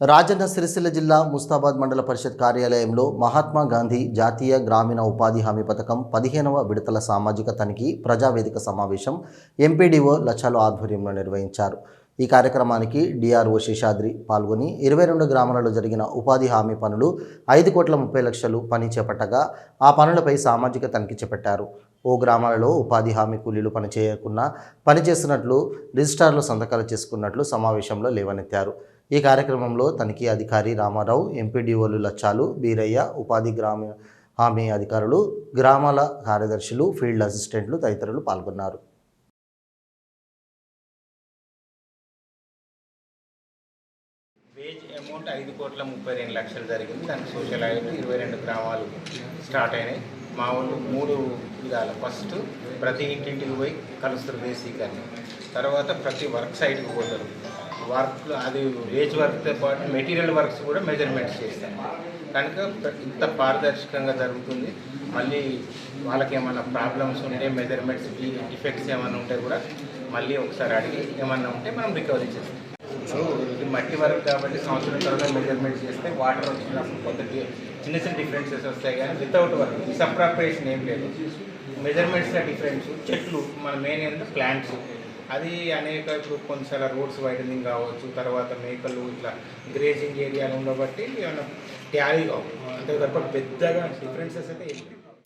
రాజన్న సిరిసిల్ల జిల్లా ముస్తాబాద్ మండల పరిషత్ కార్యాలయంలో మహాత్మా గాంధీ జాతీయ గ్రామీణ ఉపాధి హామీ పథకం పదిహేనవ విడతల సామాజిక తనిఖీ ప్రజావేదిక సమావేశం ఎంపీడీఓ లచాలు ఆధ్వర్యంలో నిర్వహించారు. ఈ కార్యక్రమానికి డిఆర్ఓ శేషాద్రి పాల్గొని ఇరవై రెండు గ్రామాలలో జరిగిన ఉపాధి హామీ పనులు ఐదు కోట్ల ముప్పై లక్షలు పని చేపట్టగా ఆ పనులపై సామాజిక తనిఖీ చేపట్టారు. ఓ గ్రామాలలో ఉపాధి హామీ కూలీలు పని చేయకుండా పనిచేస్తున్నట్లు సంతకాలు చేసుకున్నట్లు సమావేశంలో లేవనెత్తారు. ఈ కార్యక్రమంలో తనిఖీ అధికారి రామారావు ఎంపీడీఓలు లచ్చాలు బీరయ్య ఉపాధి గ్రామ హామీ అధికారులు గ్రామాల కార్యదర్శులు ఫీల్డ్ అసిస్టెంట్లు తదితరులు పాల్గొన్నారు. వేజ్ అమౌంట్ ఐదు కోట్ల ముప్పై రెండు లక్షలు జరిగింది. దానికి సోషల్ ఐటీ ఇరవై రెండు గ్రామాలు స్టార్ట్ అయినాయి. మా వాళ్ళు మూడు విధాలు. ఫస్ట్ ప్రతి ఇంటింటికి పోయి కలుస్తారు అని తర్వాత ప్రతి వర్క్ సైట్కి పోతారు. వర్క్ అది వేజ్ వర్క్తో పాటు మెటీరియల్ వర్క్స్ కూడా మెజర్మెంట్స్ చేస్తాం. కనుక ఇంత పారదర్శకంగా జరుగుతుంది. మళ్ళీ వాళ్ళకి ఏమైనా ప్రాబ్లమ్స్ ఉంటే మెజర్మెంట్స్ డిఫెక్ట్స్ ఏమైనా ఉంటే కూడా మళ్ళీ ఒకసారి అడిగి ఏమన్నా ఉంటే మనం రికవరీ చేస్తాం. సో ఇది మట్టి వర్క్ కాబట్టి సంవత్సరం తర్వాత మెజర్మెంట్ చేస్తే వాటర్ వచ్చినప్పుడు కొంత చిన్న చిన్న డిఫరెన్సెస్ వస్తాయి కానీ వితౌట్ వర్క్ మిస్అప్రాపరేషన్ ఏం లేదు. మెజర్మెంట్స్లో డిఫరెన్స్ చెట్లు మన మెయిన్ ఏంటంటే ప్లాంట్స్ అది అనేక ఇప్పుడు కొన్నిసార్లు రోడ్స్ వైడనింగ్ కావచ్చు తర్వాత మేకలు ఇట్లా గ్రేజింగ్ ఏరియాలు ఉండబట్టి ఏమైనా ట్యాలీ కావు అంతే తప్ప పెద్దగా డిఫరెన్సెస్ అయితే